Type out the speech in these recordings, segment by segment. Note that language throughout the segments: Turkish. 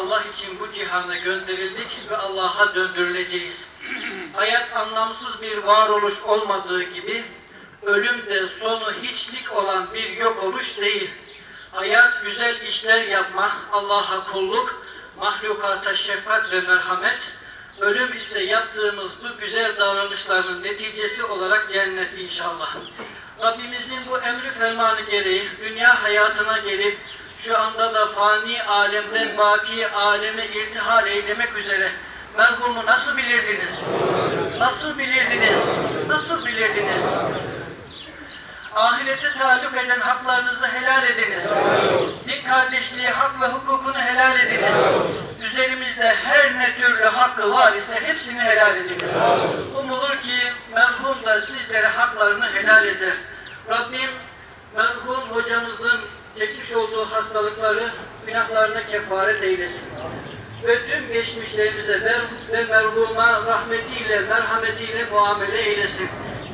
Allah için bu cihana gönderildik ve Allah'a döndürüleceğiz. Hayat anlamsız bir varoluş olmadığı gibi ölüm de sonu hiçlik olan bir yok oluş değil. Hayat güzel işler yapma, Allah'a kulluk, mahlukata şefkat ve merhamet, ölüm ise yaptığımız bu güzel davranışların neticesi olarak cennet inşallah. Rabbimizin bu emri fermanı gereği dünya hayatına gelip şu anda da fani alemden baki aleme irtihal eylemek üzere merhumu nasıl bilirdiniz? Nasıl bilirdiniz? Nasıl bilirdiniz? Ahirete taluk eden haklarınızı helal ediniz. Din kardeşliği hak ve hukukunu helal ediniz. Üzerimizde her ne türlü hakkı var ise hepsini helal ediniz. Umulur ki merhum da sizlere haklarını helal eder. Rabbim merhum hocamızın çekmiş olduğu hastalıkları günahlarına kefaret eylesin. Ve tüm geçmişlerimize mer- ve merhuma rahmetiyle, merhametiyle muamele eylesin.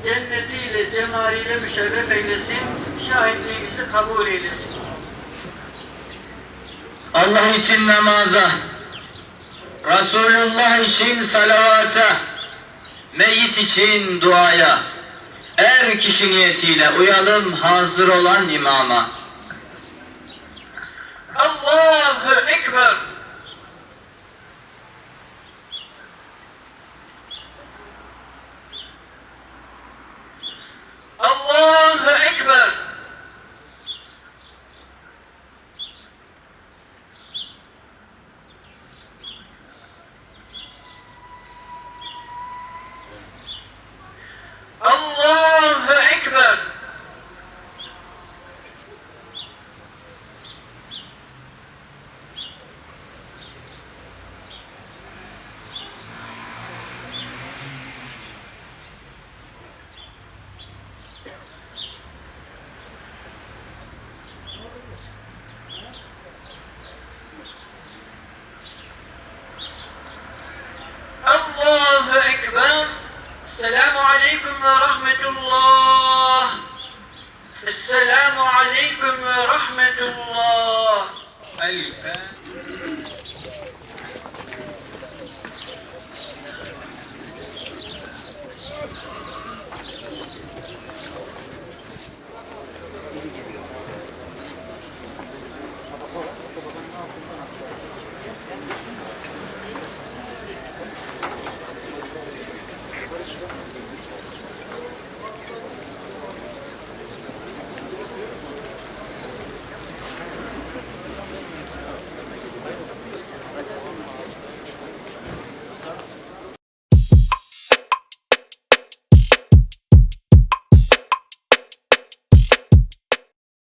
Cennetiyle, cemaliyle müşerref eylesin. Şahitliğimizi kabul eylesin. Allah için namaza, Resulullah için salavata, meyyit için duaya, er kişi niyetiyle uyalım hazır olan imama. I love her. السلام عليكم ورحمة الله. السلام عليكم ورحمة الله. الفا بسم الله